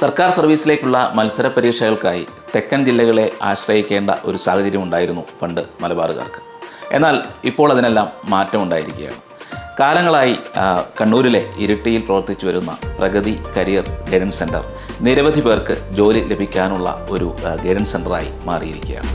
സർക്കാർ സർവീസിലേക്കുള്ള മത്സര പരീക്ഷകൾക്കായി തെക്കൻ ജില്ലകളെ ആശ്രയിക്കേണ്ട ഒരു സാഹചര്യം ഉണ്ടായിരുന്നു പണ്ട് മലബാറുകാർക്ക്. എന്നാൽ ഇപ്പോൾ അതിനെല്ലാം മാറ്റമുണ്ടായിരിക്കുകയാണ് കാലങ്ങളായി കണ്ണൂരിലെ ഇരിട്ടിയിൽ പ്രവർത്തിച്ചു വരുന്ന പ്രഗതി കരിയർ ഗൈഡൻസ് സെന്റർ നിരവധി പേർക്ക് ജോലി ലഭിക്കാനുള്ള ഒരു ഗൈഡൻസ് സെന്ററായി മാറിയിരിക്കുകയാണ്.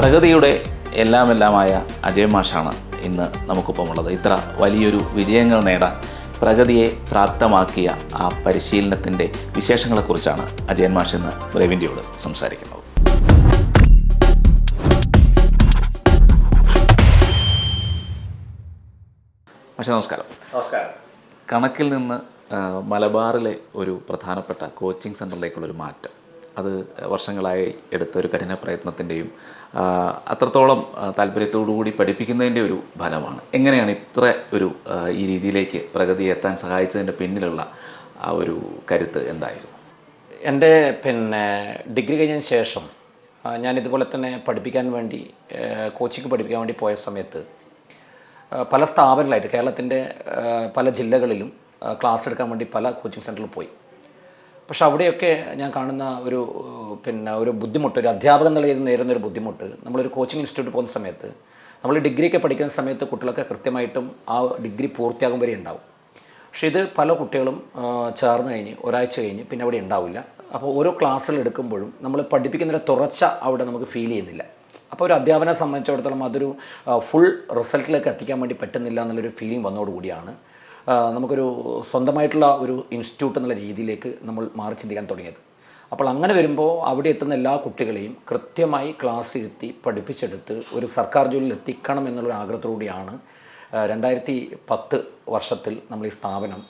പ്രഗതിയുടെ എല്ലാമെല്ലാമായ അജയ് മാഷാണ് ഇന്ന് നമുക്കൊപ്പമുള്ളത്. ഇത്ര വലിയൊരു വിജയങ്ങൾ നേടാൻ പ്രഗതിയെ പ്രാപ്തമാക്കിയ ആ പരിശീലനത്തിന്റെ വിശേഷങ്ങളെക്കുറിച്ചാണ് അജയൻ മാഷ് ഇന്ന് ബ്രേവിന്റെയോട് സംസാരിക്കുന്നത്. പക്ഷേ നമസ്കാരം. നമസ്കാരം. കണക്കിൽ നിന്ന് മലബാറിലെ ഒരു പ്രധാനപ്പെട്ട കോച്ചിങ് സെന്ററിലേക്കുള്ളൊരു മാറ്റം. അത് വർഷങ്ങളായി എടുത്ത ഒരു കഠിന പ്രയത്നത്തിന്റെയും അത്രത്തോളം കൂടി പഠിപ്പിക്കുന്നതിന്റെ ഒരു ഫലമാണ്. എങ്ങനെയാണ് ഇത്ര ഒരു ഈ രീതിയിലേക്ക് പ്രഗതി എത്താൻ സഹായിച്ചതിന്റെ പിന്നിലുള്ള ആ ഒരു കരുത്ത് എന്തായിരുന്നു? എന്റെ പിന്നെ ഡിഗ്രി കഴിഞ്ഞതിന് ശേഷം ഞാൻ ഇതുപോലെ തന്നെ പഠിപ്പിക്കാൻ വേണ്ടി കോച്ചിങ് പഠിപ്പിക്കാൻ വേണ്ടി പോയ സമയത്ത് പല സ്ഥാപനങ്ങളായിട്ട് കേരളത്തിന്റെ പല ജില്ലകളിലും ക്ലാസ് എടുക്കാൻ വേണ്ടി പല കോച്ചിങ് സെന്ററിൽ പോയി. പക്ഷെ അവിടെയൊക്കെ ഞാൻ കാണുന്ന ഒരു പിന്നെ ഒരു ബുദ്ധിമുട്ട് ഒരു അധ്യാപകൻ എന്നുള്ള രീതിയിൽ നേരിടുന്ന ഒരു ബുദ്ധിമുട്ട്. നമ്മളൊരു കോച്ചിങ് ഇൻസ്റ്റിറ്റ്യൂട്ട് പോകുന്ന സമയത്ത് നമ്മൾ ഡിഗ്രിയൊക്കെ പഠിക്കുന്ന സമയത്ത് കുട്ടികളൊക്കെ കൃത്യമായിട്ടും ആ ഡിഗ്രി പൂർത്തിയാകും വരെ ഉണ്ടാവും. പക്ഷേ ഇത് പല കുട്ടികളും ചേർന്ന് കഴിഞ്ഞ് ഒരാഴ്ച കഴിഞ്ഞ് പിന്നെ അവിടെ ഉണ്ടാവില്ല. അപ്പോൾ ഓരോ ക്ലാസ്സുകൾ എടുക്കുമ്പോഴും നമ്മൾ പഠിപ്പിക്കുന്നതിന്റെ തുറച്ച അവിടെ നമുക്ക് ഫീൽ ചെയ്യുന്നില്ല. അപ്പോൾ ഒരു അധ്യാപനെ സംബന്ധിച്ചിടത്തോളം അതൊരു ഫുൾ റിസൾട്ടിലേക്ക് എത്തിക്കാൻ വേണ്ടി പറ്റുന്നില്ല എന്നുള്ളൊരു ഫീലിംഗ് വന്നതോടുകൂടിയാണ് നമുക്കൊരു സ്വന്തമായിട്ടുള്ള ഒരു ഇൻസ്റ്റിറ്റ്യൂട്ട് എന്നുള്ള രീതിയിലേക്ക് നമ്മൾ മാറി ചിന്തിക്കാൻ തുടങ്ങിയത്. അപ്പോൾ അങ്ങനെ വരുമ്പോൾ അവിടെ എത്തുന്ന എല്ലാ കുട്ടികളെയും കൃത്യമായി ക്ലാസ് ഇരുത്തി പഠിപ്പിച്ചെടുത്ത് ഒരു സർക്കാർ ജോലിയിൽ എത്തിക്കണം എന്നുള്ളൊരു ആഗ്രഹത്തോടുകൂടിയാണ് രണ്ടായിരത്തി പത്ത് വർഷത്തിൽ നമ്മൾ ഈ സ്ഥാപനം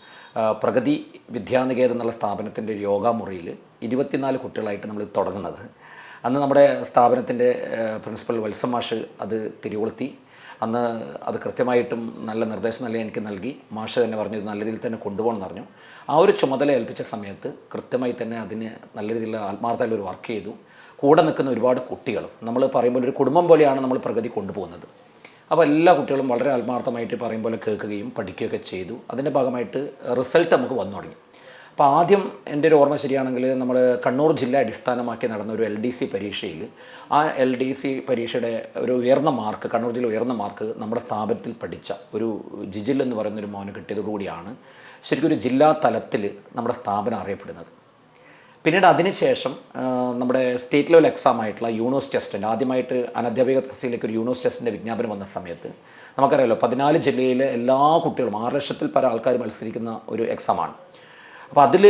പ്രഗതി വിദ്യാനികേതം എന്നുള്ള സ്ഥാപനത്തിന്റെ ഒരു യോഗാ മുറിയിൽ ഇരുപത്തിനാല് കുട്ടികളായിട്ട് നമ്മൾ തുടങ്ങുന്നത്. അന്ന് നമ്മുടെ സ്ഥാപനത്തിന്റെ പ്രിൻസിപ്പൽ വത്സമാഷ് അത് തിരികൊളുത്തി അന്ന് അത് കൃത്യമായിട്ടും നല്ല നിർദ്ദേശം നൽകി എനിക്ക് നൽകി. മാഷ് തന്നെ പറഞ്ഞു ഇത് നല്ല രീതിയിൽ തന്നെ കൊണ്ടുപോകണം പറഞ്ഞു ആ ഒരു ചുമതല ഏൽപ്പിച്ച സമയത്ത് കൃത്യമായി തന്നെ അതിന് നല്ല രീതിയിൽ ആത്മാർത്ഥമായിട്ട് ഒരു വർക്ക് ചെയ്തു. കൂടെ നിൽക്കുന്ന ഒരുപാട് കുട്ടികളും നമ്മൾ പറയുമ്പോൾ ഒരു കുടുംബം പോലെയാണ് നമ്മൾ പ്രഗതി കൊണ്ടുപോകുന്നത്. അപ്പോൾ എല്ലാ കുട്ടികളും വളരെ ആത്മാർത്ഥമായിട്ട് പറയും പോലെ കേൾക്കുകയും പഠിക്കുകയൊക്കെ ചെയ്തു. അതിന്റെ ഭാഗമായിട്ട് റിസൾട്ട് നമുക്ക് വന്നു തുടങ്ങി. അപ്പോൾ ആദ്യം എന്റെ ഒരു ഓർമ്മ ശരിയാണെങ്കിൽ നമ്മൾ കണ്ണൂർ ജില്ല അടിസ്ഥാനമാക്കി നടന്ന ഒരു എൽ ഡി സി പരീക്ഷയിൽ ആ എൽ ഡി സി പരീക്ഷയുടെ ഒരു ഉയർന്ന മാർക്ക് കണ്ണൂർ ജില്ല ഉയർന്ന മാർക്ക് നമ്മുടെ സ്ഥാപനത്തിൽ പഠിച്ച ഒരു ജിജിൽ എന്ന് പറയുന്ന ഒരു മോന് കിട്ടിയതോടുകൂടിയാണ് ശരിക്കും ഒരു ജില്ലാ തലത്തിൽ നമ്മുടെ സ്ഥാപനം അറിയപ്പെടുന്നത്. പിന്നീട് അതിനുശേഷം നമ്മുടെ സ്റ്റേറ്റ് ലെവൽ എക്സാം ആയിട്ടുള്ള യൂണോസ് ടെസ്റ്റിന്റെ ആദ്യമായിട്ട് അനധ്യാപിക തസ്തിയിലേക്ക് ഒരു യൂണോസ് ടെസ്റ്റിന്റെ വിജ്ഞാപനം വന്ന സമയത്ത് നമുക്കറിയാമല്ലോ പതിനാല് ജില്ലയിലെ എല്ലാ കുട്ടികളും ആറ് ലക്ഷത്തിൽ പല ആൾക്കാർ മത്സരിക്കുന്ന ഒരു എക്സാമാണ് അപ്പോൾ അതിൽ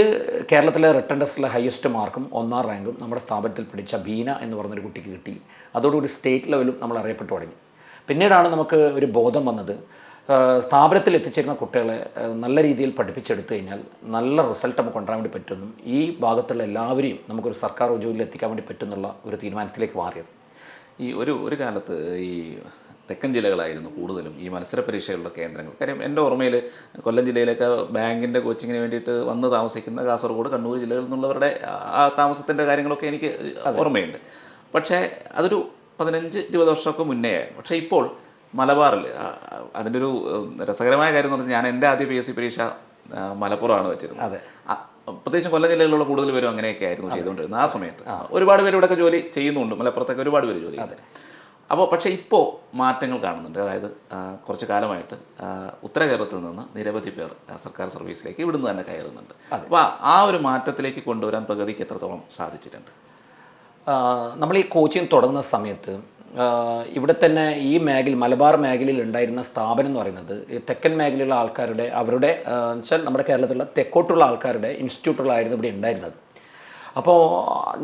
കേരളത്തിലെ റിട്ടേൺ ടെസ്റ്റിലെ ഹയസ്റ്റ് മാർക്കും ഒന്നാം റാങ്കും നമ്മുടെ സ്ഥാപനത്തിൽ പിടിച്ച ബീന എന്ന് പറഞ്ഞൊരു കുട്ടിക്ക് കിട്ടി. അതോടുകൂടി സ്റ്റേറ്റ് ലെവലും നമ്മൾ അറിയപ്പെട്ടു തുടങ്ങി. പിന്നീടാണ് നമുക്ക് ഒരു ബോധം വന്നത്. സ്ഥാപനത്തിൽ എത്തിച്ചേരുന്ന കുട്ടികളെ നല്ല രീതിയിൽ പഠിപ്പിച്ചെടുത്തു കഴിഞ്ഞാൽ നല്ല റിസൾട്ട് നമുക്ക് കൊണ്ടുവരാൻ വേണ്ടി പറ്റുമെന്നും ഈ ഭാഗത്തുള്ള എല്ലാവരെയും നമുക്കൊരു സർക്കാർ ജോലിയിൽ എത്തിക്കാൻ വേണ്ടി പറ്റുമെന്നുള്ള ഒരു തീരുമാനത്തിലേക്ക് മാറിയത്. ഈ ഒരു ഒരു കാലത്ത് ഈ തെക്കൻ ജില്ലകളായിരുന്നു കൂടുതലും ഈ മത്സര പരീക്ഷകളുടെ കേന്ദ്രങ്ങൾ. കാര്യം എന്റെ ഓർമ്മയിൽ കൊല്ലം ജില്ലയിലൊക്കെ ബാങ്കിന്റെ കോച്ചിങ്ങിന് വേണ്ടിയിട്ട് വന്ന് താമസിക്കുന്ന കാസർഗോഡ് കണ്ണൂർ ജില്ലകളിൽ നിന്നുള്ളവരുടെ ആ താമസത്തിന്റെ കാര്യങ്ങളൊക്കെ എനിക്ക് ഓർമ്മയുണ്ട്. പക്ഷേ അതൊരു പതിനഞ്ച് ഇരുപത് വർഷമൊക്കെ മുന്നേ ആയിരുന്നു. പക്ഷേ ഇപ്പോൾ മലബാറിൽ അതിന്റെ ഒരു രസകരമായ കാര്യം എന്ന് പറഞ്ഞാൽ ഞാൻ എന്റെ ആദ്യ പി എസ് സി പരീക്ഷ മലപ്പുറമാണ് വെച്ചിരുന്നത്. അതെ. പ്രത്യേകിച്ച് കൊല്ലം ജില്ലയിലുള്ള കൂടുതൽ പേരും അങ്ങനെയൊക്കെ ആയിരുന്നു ചെയ്തുകൊണ്ടിരുന്നത് ആ സമയത്ത്. ഒരുപാട് പേര് ഇവിടെയൊക്കെ ജോലി ചെയ്യുന്നുണ്ട്. മലപ്പുറത്തൊക്കെ ഒരുപാട് പേര് ജോലി ചെയ്യുന്നുണ്ട്. അപ്പോൾ പക്ഷേ ഇപ്പോൾ മാറ്റങ്ങൾ കാണുന്നുണ്ട്. അതായത് കുറച്ച് കാലമായിട്ട് ഉത്തരകേരളത്തിൽ ഉത്തര കേരളത്തിൽ നിന്ന് നിരവധി പേർ സർക്കാർ സർവീസിലേക്ക് ഇവിടുന്ന് തന്നെ കയറുന്നുണ്ട്. അപ്പോൾ ആ ഒരു മാറ്റത്തിലേക്ക് കൊണ്ടുവരാൻ പ്രഗതിക്ക് എത്രത്തോളം സാധിച്ചിട്ടുണ്ട്? നമ്മൾ ഈ കോച്ചിങ് തുടങ്ങുന്ന സമയത്ത് ഇവിടെ തന്നെ ഈ മേഖല മലബാർ മേഖലയിൽ ഉണ്ടായിരുന്ന സ്ഥാപനം എന്ന് പറയുന്നത് ഈ തെക്കൻ മേഖലയിലുള്ള ആൾക്കാരുടെ അവരുടെ വെച്ചാൽ നമ്മുടെ കേരളത്തിലുള്ള തെക്കോട്ടുള്ള ആൾക്കാരുടെ ഇൻസ്റ്റിറ്റ്യൂട്ടുകളായിരുന്നു ഇവിടെ ഉണ്ടായിരുന്നത്. അപ്പോൾ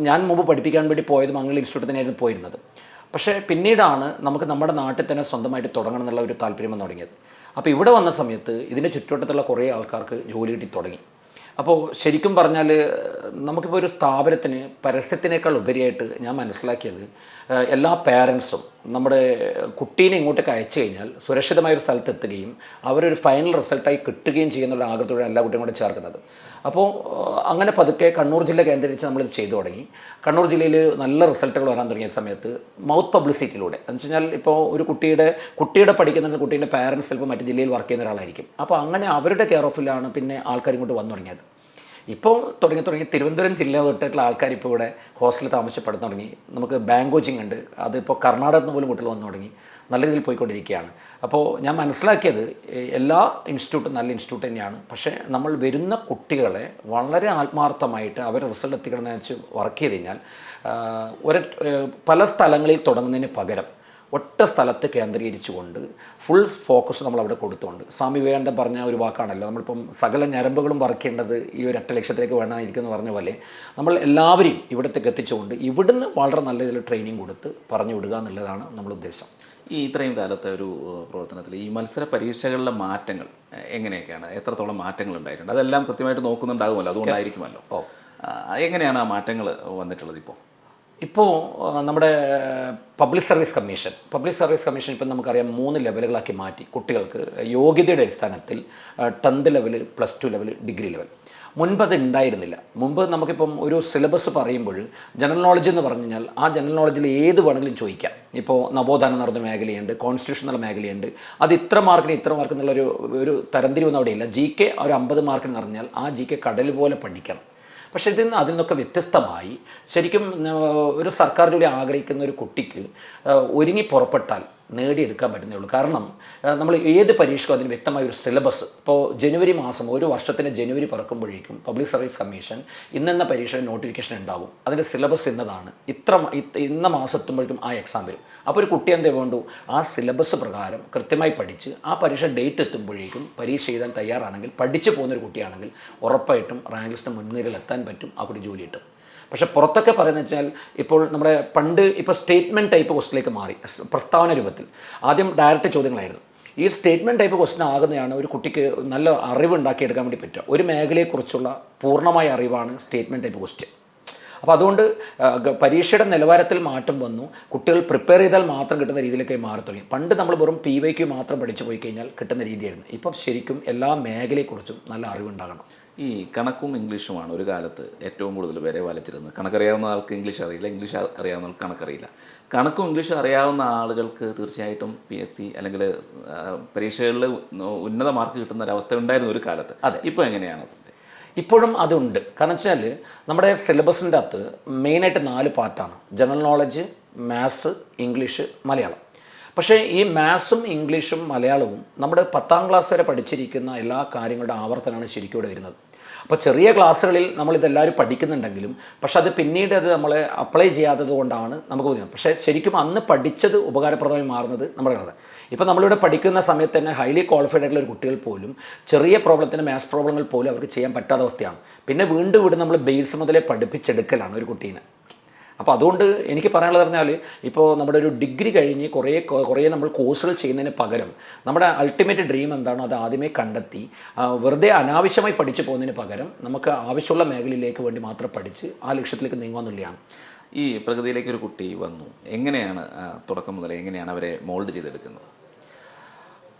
ഞാൻ മുമ്പ് പഠിപ്പിക്കാൻ വേണ്ടി പോയത് മംഗൾ ഇൻസ്റ്റിറ്റ്യൂട്ട് തന്നെയായിരുന്നു പോയിരുന്നത്. പക്ഷേ പിന്നീടാണ് നമുക്ക് നമ്മുടെ നാട്ടിൽ തന്നെ സ്വന്തമായിട്ട് തുടങ്ങണം എന്നുള്ള ഒരു താല്പര്യം വന്ന് തുടങ്ങിയത്. അപ്പോൾ ഇവിടെ വന്ന സമയത്ത് ഇതിന്റെ ചുറ്റുവട്ടത്തുള്ള കുറേ ആൾക്കാർക്ക് ജോലി കിട്ടി തുടങ്ങി. അപ്പോൾ ശരിക്കും പറഞ്ഞാൽ നമുക്കിപ്പോൾ ഒരു സ്ഥാപനത്തിന് പരസ്യത്തിനേക്കാൾ ഉപരിയായിട്ട് ഞാൻ മനസ്സിലാക്കിയത് എല്ലാ പേരൻസും നമ്മുടെ കുട്ടീനെ ഇങ്ങോട്ടേക്ക് അയച്ചു കഴിഞ്ഞാൽ സുരക്ഷിതമായ ഒരു സ്ഥലത്തെത്തുകയും അവരൊരു ഫൈനൽ റിസൾട്ടായി കിട്ടുകയും ചെയ്യുന്നുള്ള ആഗ്രഹത്തോടെ എല്ലാ കുട്ടിയും കൂടെ ചേർക്കുന്നത്. അപ്പോൾ അങ്ങനെ പതുക്കെ കണ്ണൂർ ജില്ല കേന്ദ്രീകരിച്ച് നമ്മളിത് ചെയ്തു തുടങ്ങി. കണ്ണൂർ ജില്ലയിൽ നല്ല റിസൾട്ടുകൾ വരാൻ തുടങ്ങിയ സമയത്ത് മൗത്ത് പബ്ലിസിറ്റിയിലൂടെ എന്ന് വെച്ച് കഴിഞ്ഞാൽ ഇപ്പോൾ ഒരു കുട്ടിയുടെ കുട്ടിയുടെ പഠിക്കുന്ന കുട്ടീന്റെ പാരൻസ് ചിലപ്പോൾ മറ്റു ജില്ലയിൽ വർക്ക് ചെയ്യുന്ന ഒരാളായിരിക്കും. അപ്പോൾ അങ്ങനെ അവരുടെ കെയർ ഓഫിലാണ് പിന്നെ ആൾക്കാർ ഇങ്ങോട്ട് വന്നു തുടങ്ങിയത്. ഇപ്പോൾ തുടങ്ങി തുടങ്ങി തിരുവനന്തപുരം ജില്ല തൊട്ടിട്ടുള്ള ആൾക്കാർ ഇപ്പോൾ ഇവിടെ ഹോസ്റ്റലിൽ താമസപ്പെടാൻ തുടങ്ങി. നമുക്ക് ബാങ്ക് കോച്ചിങ് ഉണ്ട്. അതിപ്പോൾ കർണാടകത്തിൽ പോലും കുട്ടികൾ വന്നു തുടങ്ങി. നല്ല രീതിയിൽ പോയിക്കൊണ്ടിരിക്കുകയാണ്. അപ്പോൾ ഞാൻ മനസ്സിലാക്കിയത് എല്ലാ ഇൻസ്റ്റിറ്റ്യൂട്ടും നല്ല ഇൻസ്റ്റിറ്റ്യൂട്ട് തന്നെയാണ്. പക്ഷേ നമ്മൾ വരുന്ന കുട്ടികളെ വളരെ ആത്മാർത്ഥമായിട്ട് അവർ റിസൾട്ട് എത്തിക്കണമെന്ന് വെച്ച് വർക്ക് ചെയ്ത് കഴിഞ്ഞാൽ ഒരു പല സ്ഥലങ്ങളിൽ തുടങ്ങുന്നതിന് പകരം ഒറ്റ സ്ഥലത്ത് കേന്ദ്രീകരിച്ചുകൊണ്ട് ഫുൾ ഫോക്കസ് നമ്മൾ അവിടെ കൊടുത്തുകൊണ്ട് സ്വാമി വിവേകാനന്ദൻ പറഞ്ഞ ഒരു വാക്കാണല്ലോ നമ്മളിപ്പം സകല ഞരമ്പുകളും വറക്കേണ്ടത് ഈ ഒരു ഒറ്റ ലക്ഷ്യത്തിലേക്ക് വേണമായിരിക്കുമെന്ന് പറഞ്ഞ പോലെ നമ്മൾ എല്ലാവരെയും ഇവിടത്തേക്ക് എത്തിച്ചുകൊണ്ട് ഇവിടുന്ന് വളരെ നല്ല രീതിയിൽ ട്രെയിനിങ് കൊടുത്ത് പറഞ്ഞു വിടുക എന്നുള്ളതാണ് നമ്മുടെ ഉദ്ദേശം. ഈ ഇത്രയും കാലത്തെ ഒരു പ്രവർത്തനത്തിൽ ഈ മത്സര പരീക്ഷകളിലെ മാറ്റങ്ങൾ എങ്ങനെയൊക്കെയാണ്? എത്രത്തോളം മാറ്റങ്ങൾ ഉണ്ടായിട്ടുണ്ട്? അതെല്ലാം കൃത്യമായിട്ട് നോക്കുന്നുണ്ടാകുമല്ലോ അതുകൊണ്ടായിരിക്കുമല്ലോ. എങ്ങനെയാണ് ആ മാറ്റങ്ങൾ വന്നിട്ടുള്ളത് ഇപ്പോൾ? ഇപ്പോൾ നമ്മുടെ public service commission public service commission ഇപ്പം നമുക്കറിയാം മൂന്ന് ലെവലുകളാക്കി മാറ്റി കുട്ടികൾക്ക് യോഗ്യതയുടെ അടിസ്ഥാനത്തിൽ tenth level plus two level degree level മുൻപ് അത് ഉണ്ടായിരുന്നില്ല. മുമ്പ് നമുക്കിപ്പം ഒരു സിലബസ് പറയുമ്പോൾ ജനറൽ നോളജ് എന്ന് പറഞ്ഞു കഴിഞ്ഞാൽ ആ ജനറൽ നോളജിൽ ഏത് വേണമെങ്കിലും ചോദിക്കാം. ഇപ്പോൾ നവോത്ഥാനം നടന്ന മേഖലയുണ്ട് കോൺസ്റ്റിറ്റ്യൂഷൻ എന്നുള്ള മേഖലയുണ്ട്. അത് ഇത്ര മാർക്കിന് ഇത്ര മാർക്ക് എന്നുള്ളൊരു ഒരു തരംതിരിവൊന്നും അവിടെയില്ല. ജി കെ ഒരു അമ്പത് മാർക്കിന് നിറഞ്ഞാൽ ആ ജി കെ കടൽ പോലെ പഠിക്കണം. പക്ഷേ ഇതിൽ നിന്ന് അതിൽ നിന്നൊക്കെ വ്യത്യസ്തമായി ശരിക്കും ഒരു സർക്കാർ ജോലി ആഗ്രഹിക്കുന്ന ഒരു കുട്ടിക്ക് ഒരുങ്ങി പുറപ്പെട്ടാൽ നേടിയെടുക്കാൻ പറ്റുന്നേ ഉള്ളൂ കാരണം നമ്മൾ ഏത് പരീക്ഷയ്ക്കും അതിന് വ്യക്തമായ ഒരു സിലബസ് ഇപ്പോൾ ജനുവരി മാസം ഒരു വർഷത്തിന് ജനുവരി പറക്കുമ്പോഴേക്കും പബ്ലിക് സർവീസ് കമ്മീഷൻ ഇന്നെന്ന പരീക്ഷയുടെ നോട്ടിഫിക്കേഷൻ ഉണ്ടാവും. അതിന്റെ സിലബസ് ഇന്നതാണ്. ഇത്ര ഇന്ന മാസം എത്തുമ്പോഴേക്കും ആ എക്സാം വരും. അപ്പോൾ ഒരു കുട്ടി എന്തേ വേണ്ടു ആ സിലബസ് പ്രകാരം കൃത്യമായി പഠിച്ച് ആ പരീക്ഷ ഡേറ്റ് എത്തുമ്പോഴേക്കും പരീക്ഷ എഴുതാൻ തയ്യാറാണെങ്കിൽ പഠിച്ചു പോകുന്നൊരു കുട്ടിയാണെങ്കിൽ ഉറപ്പായിട്ടും റാങ്ക് ലിസ്റ്റ് മുൻനിരയിൽ എത്താൻ പറ്റും ആ കുട്ടി ജോലി കിട്ടും പക്ഷേ പുറത്തൊക്കെ പറയുന്നത് വെച്ചാൽ ഇപ്പോൾ നമ്മുടെ പണ്ട് ഇപ്പോൾ സ്റ്റേറ്റ്മെന്റ് ടൈപ്പ് ക്വസ്റ്റിലേക്ക് മാറി പ്രസ്താവന രൂപത്തിൽ. ആദ്യം ഡയറക്റ്റ് ചോദ്യങ്ങളായിരുന്നു. ഈ സ്റ്റേറ്റ്മെന്റ് ടൈപ്പ് ക്വസ്റ്റ്യൻ ആകുന്നതാണ് ഒരു കുട്ടിക്ക് നല്ല അറിവ് ഉണ്ടാക്കിയെടുക്കാൻ വേണ്ടി പറ്റുക. ഒരു മേഖലയെക്കുറിച്ചുള്ള പൂർണമായ അറിവാണ് സ്റ്റേറ്റ്മെന്റ് ടൈപ്പ് ക്വസ്റ്റ്യൻ അപ്പോൾ അതുകൊണ്ട് പരീക്ഷയുടെ നിലവാരത്തിൽ മാറ്റം വന്നു. കുട്ടികൾ പ്രിപ്പയർ ചെയ്താൽ മാത്രം കിട്ടുന്ന രീതിയിലൊക്കെ മാറി തുടങ്ങി. പണ്ട് നമ്മൾ വെറും പി വൈക്ക് മാത്രം പഠിച്ചു പോയി കഴിഞ്ഞാൽ കിട്ടുന്ന രീതിയായിരുന്നു. ഇപ്പം ശരിക്കും എല്ലാ മേഖലയെക്കുറിച്ചും നല്ല അറിവുണ്ടാകണം. ഈ കണക്കും ഇംഗ്ലീഷുമാണ് ഒരു കാലത്ത് ഏറ്റവും കൂടുതൽ പേരെ വലച്ചിരുന്നത്. കണക്കറിയാവുന്ന ആൾക്ക് ഇംഗ്ലീഷ് അറിയില്ല ഇംഗ്ലീഷ് അറിയാവുന്ന ആൾക്ക് കണക്കറിയില്ല. കണക്കും ഇംഗ്ലീഷും അറിയാവുന്ന ആളുകൾക്ക് തീർച്ചയായിട്ടും പി എസ് സി അല്ലെങ്കിൽ പരീക്ഷകളിൽ ഉന്നത മാർക്ക് കിട്ടുന്ന ഒരവസ്ഥ ഉണ്ടായിരുന്നു ഒരു കാലത്ത്. അതെ. ഇപ്പോൾ എങ്ങനെയാണ് ഇപ്പോഴും അതുണ്ട്. കാരണം വെച്ചാൽ നമ്മുടെ സിലബസിന്റെ അകത്ത് മെയിനായിട്ട് നാല് പാർട്ടാണ് general knowledge maths English Malayalam. പക്ഷേ ഈ മാത്സും ഇംഗ്ലീഷും മലയാളവും നമ്മുടെ പത്താം ക്ലാസ് വരെ പഠിച്ചിരിക്കുന്ന എല്ലാ കാര്യങ്ങളുടെ ആവർത്തനമാണ് ശരിക്കും ഇവിടെ വരുന്നത്. അപ്പോൾ ചെറിയ ക്ലാസ്സുകളിൽ നമ്മൾ നമ്മളിതെല്ലാവരും പഠിക്കുന്നുണ്ടെങ്കിലും പക്ഷേ അത് പിന്നീട് അത് നമ്മൾ അപ്ലൈ ചെയ്യാത്തത് കൊണ്ടാണ് നമുക്ക് ബുദ്ധിമുട്ട്. പക്ഷേ ശരിക്കും അന്ന് പഠിച്ചത് ഉപകാരപ്രദമായി മാറുന്നത് നമ്മുടെ കഥ. ഇപ്പോൾ നമ്മളിവിടെ പഠിക്കുന്ന സമയത്ത് തന്നെ ഹൈലി ക്വാളിഫൈഡ് ആയിട്ടുള്ള ഒരു കുട്ടികൾ പോലും ചെറിയ പ്രോബ്ലത്തിന് മാത്സ് പ്രോബ്ലങ്ങൾ പോലും അവർക്ക് ചെയ്യാൻ പറ്റാത്ത അവസ്ഥയാണ്. പിന്നെ വീണ്ടും വീണ്ടും നമ്മൾ ബേസ് മുതലേ പഠിപ്പിച്ചെടുക്കലാണ് ഒരു കുട്ടീനെ. അപ്പോൾ അതുകൊണ്ട് എനിക്ക് പറയാനുള്ളത് പറഞ്ഞാൽ ഇപ്പോൾ നമ്മുടെ ഒരു ഡിഗ്രി കഴിഞ്ഞ് കുറേ കുറേ നമ്മൾ കോഴ്സുകൾ ചെയ്യുന്നതിന് പകരം നമ്മുടെ അൾട്ടിമേറ്റ് ഡ്രീം എന്താണോ അത് ആദ്യമേ കണ്ടെത്തി വെറുതെ അനാവശ്യമായി പഠിച്ചു പോകുന്നതിന് പകരം നമുക്ക് ആവശ്യമുള്ള മേഖലയിലേക്ക് വേണ്ടി മാത്രം പഠിച്ച് ആ ലക്ഷ്യത്തിലേക്ക് നീങ്ങുമെന്നുള്ളതാണ് ഈ പ്രകൃതിയിലേക്ക് ഒരു കുട്ടി വന്നു എങ്ങനെയാണ് തുടക്കം മുതൽ എങ്ങനെയാണ് അവരെ മോൾഡ് ചെയ്തെടുക്കുന്നത്?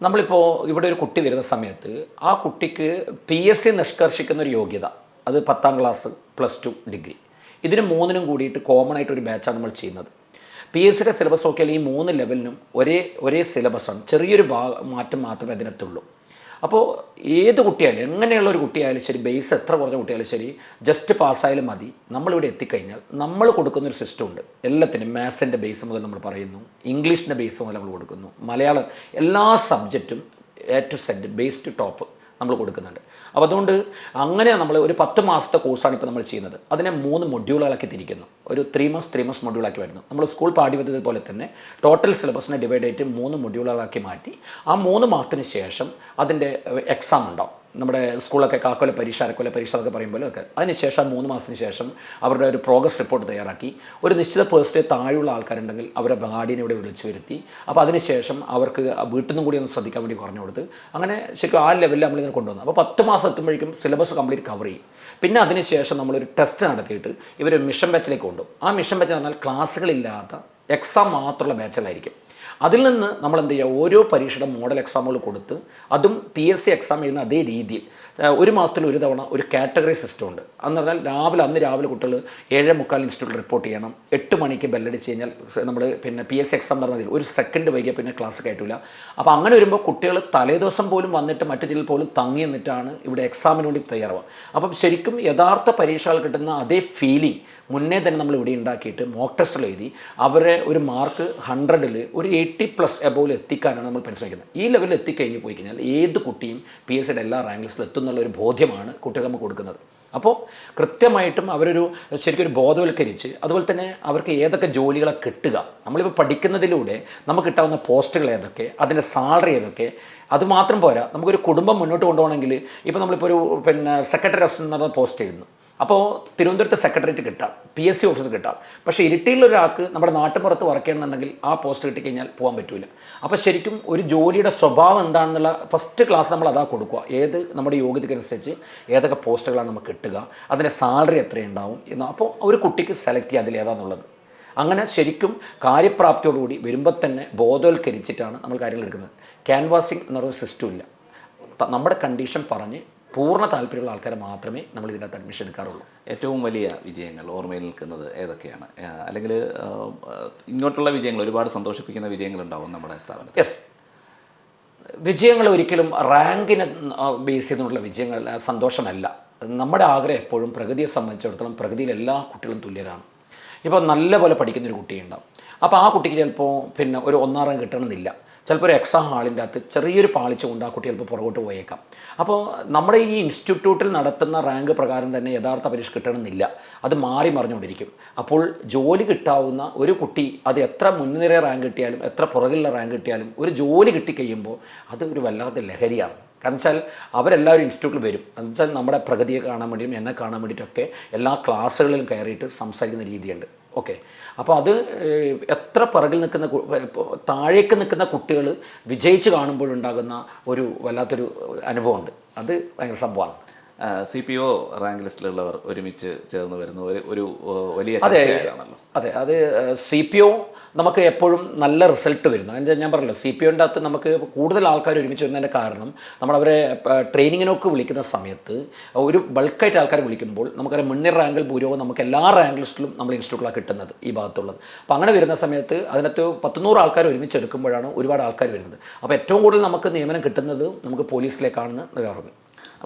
നമ്മളിപ്പോൾ ഇവിടെ ഒരു കുട്ടി വരുന്ന സമയത്ത് ആ കുട്ടിക്ക് പി എസ് സി നിഷ്കർഷിക്കുന്ന ഒരു യോഗ്യത അത് പത്താം ക്ലാസ് പ്ലസ് ടു ഡിഗ്രി ഇതിന് മൂന്നിനും കൂടിയിട്ട് കോമൺ ആയിട്ട് ഒരു ബാച്ചാണ് നമ്മൾ ചെയ്യുന്നത്. പി എസ് സിയുടെ സിലബസ് നോക്കിയാൽ ഈ മൂന്ന് ലെവലിനും ഒരേ ഒരേ സിലബസാണ് ചെറിയൊരു മാറ്റം മാത്രമേ അതിനകത്തുള്ളൂ. അപ്പോൾ ഏത് കുട്ടിയായാലും എങ്ങനെയുള്ള ഒരു കുട്ടിയായാലും ശരി ബേസ് എത്ര കുറഞ്ഞ കുട്ടിയായാലും ശരി ജസ്റ്റ് പാസ്സായാലും മതി. നമ്മളിവിടെ എത്തിക്കഴിഞ്ഞാൽ നമ്മൾ കൊടുക്കുന്ന ഒരു സിസ്റ്റം ഉണ്ട്. എല്ലാത്തിനും മാത്സിന്റെ ബേസ് മുതൽ നമ്മൾ പറയുന്നു. ഇംഗ്ലീഷിന്റെ ബേസ് മുതൽ നമ്മൾ കൊടുക്കുന്നു. മലയാളം എല്ലാ സബ്ജക്റ്റും A to Z base to top നമ്മൾ കൊടുക്കുന്നുണ്ട്. അപ്പോൾ അതുകൊണ്ട് അങ്ങനെ നമ്മൾ ഒരു പത്ത് മാസത്തെ കോഴ്സാണ് ഇപ്പോൾ നമ്മൾ ചെയ്യുന്നത്. അതിനെ മൂന്ന് മൊഡ്യൂളുകളാക്കി തിരിക്കുന്നു. ഒരു ത്രീ മന്ത്സ് ത്രീ മന്ത്സ് മൊഡ്യൂളാക്കി വരുന്നു. നമ്മൾ സ്കൂൾ പാഠ്യപദ്ധതി പോലെ തന്നെ ടോട്ടൽ സിലബസിനെ ഡിവൈഡ് ചെയ്തിട്ട് മൂന്ന് മൊഡ്യൂളുകളാക്കി മാറ്റി ആ മൂന്ന് മാസത്തിന് ശേഷം അതിന്റെ എക്സാം ഉണ്ടാവും. നമ്മുടെ സ്കൂളൊക്കെ കാക്കൊല പരീക്ഷ അരക്കൊല പരീക്ഷ എന്നൊക്കെ പറയുമ്പോൾ ഒക്കെ. അതിനുശേഷം മൂന്ന് മാസത്തിന് ശേഷം അവരുടെ ഒരു പ്രോഗ്രസ് റിപ്പോർട്ട് തയ്യാറാക്കി. ഒരു നിശ്ചിത പേഴ്സന്റേജ് താഴെയുള്ള ആൾക്കാരുണ്ടെങ്കിൽ അവരെ ഗാർഡിയനെ ഇവിടെ വിളിച്ചു വരുത്തി. അപ്പോൾ അതിനുശേഷം അവർക്ക് വീട്ടിൽ നിന്നും കൂടി ഒന്ന് ശ്രദ്ധിക്കാൻ വേണ്ടി പറഞ്ഞു കൊടുത്ത്. അങ്ങനെ ശരിക്കും ആ ലെവലിൽ നമ്മളിങ്ങനെ കൊണ്ടുവന്നു. അപ്പോൾ പത്ത് മാസം എത്തുമ്പോഴേക്കും സിലബസ് കംപ്ലീറ്റ് കവർ ചെയ്യും. പിന്നെ അതിനുശേഷം നമ്മളൊരു ടെസ്റ്റ് നടത്തിയിട്ട് ഇവർ മിഷൻ ബാച്ചിലേക്ക് കൊണ്ടുപോകും. ആ മിഷൻ ബാച്ച് എന്ന് പറഞ്ഞാൽ ക്ലാസ്സുകളില്ലാത്ത എക്സാം മാത്രമുള്ള ബാച്ചുകളായിരിക്കും അതിൽ നിന്ന് നമ്മൾ എന്ത് ചെയ്യുക? ഓരോ പരീക്ഷയുടെ മോഡൽ എക്സാമുകൾ കൊടുത്ത് അതും പി എസ് സി എക്സാം ചെയ്യുന്ന അതേ രീതിയിൽ. ഒരു മാസത്തിൽ ഒരു തവണ ഒരു കാറ്റഗറി സിസ്റ്റം ഉണ്ട്. എന്ന് പറഞ്ഞാൽ രാവിലെ അന്ന് രാവിലെ കുട്ടികൾ ഏഴ് മുക്കാൽ ഇൻസ്റ്റിറ്റ്യൂട്ടിൽ റിപ്പോർട്ട് ചെയ്യണം. എട്ട് മണിക്ക് ബെല്ലടിച്ച് കഴിഞ്ഞാൽ നമ്മൾ പിന്നെ പി എസ് എക്സാം നടന്നതിൽ ഒരു സെക്കൻഡ് വൈകിയാൽ പിന്നെ ക്ലാസ് കയറ്റില്ല അപ്പോൾ അങ്ങനെ വരുമ്പോൾ കുട്ടികൾ തലേദിവസം പോലും വന്നിട്ട് മറ്റു ജില്ലയിൽ പോലും തങ്ങി നിന്നിട്ടാണ് ഇവിടെ എക്സാമിന് വേണ്ടി തയ്യാറാവുക. അപ്പം ശരിക്കും യഥാർത്ഥ പരീക്ഷകൾ കിട്ടുന്ന അതേ ഫീലിംഗ് മുന്നേ തന്നെ നമ്മൾ ഇവിടെ ഉണ്ടാക്കിയിട്ട് മോക്ക് ടെസ്റ്റിൽ എഴുതി അവരെ ഒരു മാർക്ക് ഹൺഡ്രഡിൽ ഒരു എയ്റ്റി പ്ലസ് എബോവിൽ എത്തിക്കാനാണ് നമ്മൾ പരിശ്രമിക്കുന്നത്. ഈ ലെവലിൽ എത്തിക്കഴിഞ്ഞ് പോയി കഴിഞ്ഞാൽ ഏത് കുട്ടിയും പി എസ് സിയുടെ എല്ലാ റാങ്ക് ലിസ്റ്റിലും എത്തുന്നുള്ള ഒരു ബോധ്യമാണ് കുട്ടികൾക്ക് കൊടുക്കുന്നത്. അപ്പോൾ കൃത്യമായിട്ടും അവരൊരു ശരിക്കും ഒരു ബോധവൽക്കരിച്ച് അതുപോലെ തന്നെ അവർക്ക് ഏതൊക്കെ ജോലികളെ കിട്ടുക. നമ്മളിപ്പോൾ പഠിക്കുന്നതിലൂടെ നമുക്ക് കിട്ടാവുന്ന പോസ്റ്റുകൾ ഏതൊക്കെ അതിന്റെ സാലറി ഏതൊക്കെ അതുമാത്രം പോരാ നമുക്കൊരു കുടുംബം മുന്നോട്ട് കൊണ്ടുപോകണമെങ്കിൽ ഇപ്പോൾ നമ്മളിപ്പോൾ ഒരു പിന്നെ സെക്രട്ടറി അസിസ്റ്റന്റ് പോസ്റ്റ് എഴുതുന്നു. അപ്പോൾ തിരുവനന്തപുരത്ത് സെക്രട്ടേറിയറ്റ് കിട്ടാം പി എസ് സി ഓഫീസ് കിട്ടാം. പക്ഷേ ഇരിട്ടിയിലുള്ള ഒരാൾക്ക് നമ്മുടെ നാട്ടുപുറത്ത് വർക്ക് ചെയ്യണമെന്നുണ്ടെങ്കിൽ ആ പോസ്റ്റ് കിട്ടിക്കഴിഞ്ഞാൽ പോകാൻ പറ്റില്ല അപ്പോൾ ശരിക്കും ഒരു ജോലിയുടെ സ്വഭാവം എന്താണെന്നുള്ള ഫസ്റ്റ് ക്ലാസ് നമ്മൾ അതാ കൊടുക്കുക. ഏത് നമ്മുടെ യോഗ്യതയ്ക്കനുസരിച്ച് ഏതൊക്കെ പോസ്റ്റുകളാണ് നമുക്ക് കിട്ടുക അതിന്റെ സാലറി എത്രയുണ്ടാവും എന്ന്. അപ്പോൾ ഒരു കുട്ടിക്ക് സെലക്ട് ചെയ്യുക ഏതാണെന്നുള്ളത് അങ്ങനെ ശരിക്കും കാര്യപ്രാപ്തിയോടുകൂടി വരുമ്പോൾ തന്നെ ബോധവൽക്കരിച്ചിട്ടാണ് നമ്മൾ കാര്യങ്ങൾ എടുക്കുന്നത്. ക്യാൻവാസിങ് എന്നൊരു സിസ്റ്റം ഇല്ല. നമ്മുടെ കണ്ടീഷൻ പറഞ്ഞ് പൂർണ താല്പര്യമുള്ള ആൾക്കാരെ മാത്രമേ നമ്മൾ ഇതിനകത്ത് അഡ്മിഷൻ എടുക്കാറുള്ളൂ. ഏറ്റവും വലിയ വിജയങ്ങൾ ഓർമ്മയിൽ നിൽക്കുന്നത് ഏതൊക്കെയാണ്? അല്ലെങ്കിൽ ഇങ്ങോട്ടുള്ള വിജയങ്ങൾ ഒരുപാട് സന്തോഷിപ്പിക്കുന്ന വിജയങ്ങൾ ഉണ്ടാവും നമ്മുടെ സ്ഥാപനത്തിൽ. യെസ് വിജയങ്ങൾ ഒരിക്കലും റാങ്കിനെ ബേസ് ചെയ്തുകൊണ്ടുള്ള വിജയങ്ങൾ സന്തോഷമല്ല. നമ്മുടെ ആഗ്രഹം എപ്പോഴും പ്രകൃതിയെ സംബന്ധിച്ചിടത്തോളം പ്രകൃതിയിൽ എല്ലാ കുട്ടികളും തുല്യരാണ്. ഇപ്പോൾ നല്ലപോലെ പഠിക്കുന്ന ഒരു കുട്ടിയുണ്ടാവും. അപ്പോൾ ആ കുട്ടിക്ക് ചിലപ്പോൾ പിന്നെ ഒരു ഒന്നാം റാങ്ക് കിട്ടണമെന്നില്ല. ചിലപ്പോൾ ഒരു എക്സാം ഹാളിന്റെ അകത്ത് ചെറിയൊരു പാളിച്ച കൊണ്ട് ആ കുട്ടി ചിലപ്പോൾ പുറകോട്ട് പോയേക്കാം. അപ്പോൾ നമ്മുടെ ഈ ഇൻസ്റ്റിറ്റ്യൂട്ടിൽ നടത്തുന്ന റാങ്ക് പ്രകാരം തന്നെ യഥാർത്ഥ പരീക്ഷ കിട്ടണമെന്നില്ല. അത് മാറി മറിഞ്ഞുകൊണ്ടിരിക്കും. അപ്പോൾ ജോലി കിട്ടാവുന്ന ഒരു കുട്ടി അത് എത്ര മുൻനിര റാങ്ക് കിട്ടിയാലും എത്ര പുറകിലുള്ള റാങ്ക് കിട്ടിയാലും ഒരു ജോലി കിട്ടിക്കഴിയുമ്പോൾ അത് ഒരു വല്ലാത്ത ലഹരിയാണ്. കാരണം വെച്ചാൽ അവരെല്ലാവരും ഇൻസ്റ്റിറ്റ്യൂട്ടിൽ വരും. എന്ന് വെച്ചാൽ നമ്മുടെ പ്രഗതിയെ കാണാൻ വേണ്ടിയും എന്നെ കാണാൻ വേണ്ടിയിട്ടൊക്കെ എല്ലാ ക്ലാസ്സുകളിലും കയറിയിട്ട് സംസാരിക്കുന്ന രീതിയുണ്ട്. ഓക്കെ. അപ്പോൾ അത് എത്ര പിറകിൽ നിൽക്കുന്ന താഴേക്ക് നിൽക്കുന്ന കുട്ടികൾ വിജയിച്ച് കാണുമ്പോഴുണ്ടാകുന്ന ഒരു വല്ലാത്തൊരു അനുഭവമുണ്ട്. അത് ഭയങ്കര സംഭവമാണ്. സി പി ഒ റാങ്ക് ലിസ്റ്റിലുള്ളവർ ഒരുമിച്ച് ചേർന്ന് വരുന്ന. ഒരു ഒരു വലിയ അതെ അതെ അത് സി പി ഒ നമുക്ക് എപ്പോഴും നല്ല റിസൾട്ട് വരുന്നു. അതിന്റെ ഞാൻ പറഞ്ഞല്ലോ സി പി ഒന്റെ അകത്ത് നമുക്ക് കൂടുതൽ ആൾക്കാർ ഒരുമിച്ച് വരുന്നതിന്റെ കാരണം നമ്മളവരെ ട്രെയിനിങ്ങിനൊക്കെ വിളിക്കുന്ന സമയത്ത് ഒരു ബൾക്കായിട്ട് ആൾക്കാരെ വിളിക്കുമ്പോൾ നമുക്കറിയാം മുന്നിൽ റാങ്കിൽ ഭൂരിഭാഗം നമുക്ക് എല്ലാ റാങ്ക് ലിസ്റ്റിലും നമ്മൾ ഇൻസ്റ്റിറ്റ്യൂട്ടിലാണ് കിട്ടുന്നത് ഈ ഭാഗത്തുള്ളത്. അപ്പോൾ അങ്ങനെ വരുന്ന സമയത്ത് അതിനകത്ത് പത്തുനൂറ് ആൾക്കാർ ഒരുമിച്ച് എടുക്കുമ്പോഴാണ് ഒരുപാട് ആൾക്കാർ വരുന്നത്. അപ്പോൾ ഏറ്റവും കൂടുതൽ നമുക്ക് നിയമനം കിട്ടുന്നത് നമുക്ക് പോലീസിലേക്കാണെന്ന് പറഞ്ഞു